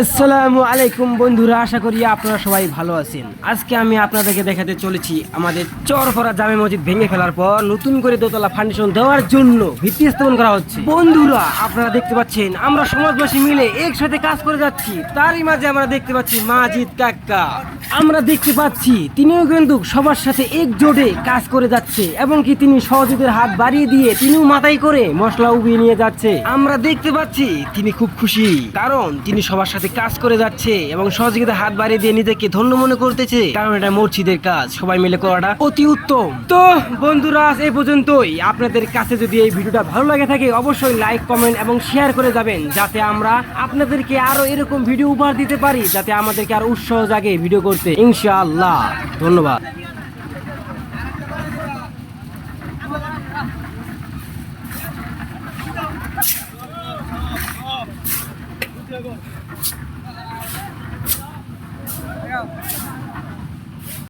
আসসালামু আলাইকুম বন্ধুরা, আশা করি আপনারা সবাই ভালো আছেন। আজকে আমি আপনাদেরকে দেখাতে চলেছি আমাদের চরফরা জামে মসজিদ ভেঙে ফেলার পর নতুন করে দোতলা ফাউন্ডেশন দেওয়ার জন্য ভিত্তি স্থাপন করা হচ্ছে। বন্ধুরা, আপনারা দেখতে পাচ্ছেন, আমরা সমাজবাসী মিলে একসাথে কাজ করে যাচ্ছি। তারই মাঝে আমরা দেখতে পাচ্ছি মাজিদ কাকা। আমরা দেখতে পাচ্ছি তিনিও কিন্তু সবার সাথে একজোটে কাজ করে যাচ্ছে এবং কি তিনি সহযোগীদের হাত বাড়িয়ে দিয়ে তিনিও মাথায় করে মশলা উবিয়ে নিয়ে যাচ্ছে। আমরা দেখতে পাচ্ছি, তিনি খুব খুশি, কারণ তিনি সবার সাথে কাজ করে যাচ্ছে এবং সহযোগিতা হাত বাড়িয়ে দিয়ে নিজেকে ধন্য মনে করতেছে। কারণ এটা মসজিদের কাজ। সবাই মিলে করাটা অতি উত্তম। তো, বন্ধুরা, আজ এই পর্যন্তই। আপনাদের কাছে যদি এই ভিডিওটা ভালো লাগে থাকে, অবশ্যই লাইক কমেন্ট এবং শেয়ার করে যাবেন, যাতে আমরা আপনাদেরকে আরও এরকম ভিডিও উপহার দিতে পারি, যাতে আমাদেরকে আরও উৎসাহ জাগে ভিডিও করতে। ইনশাআল্লাহ। ধন্যবাদ। Thank you.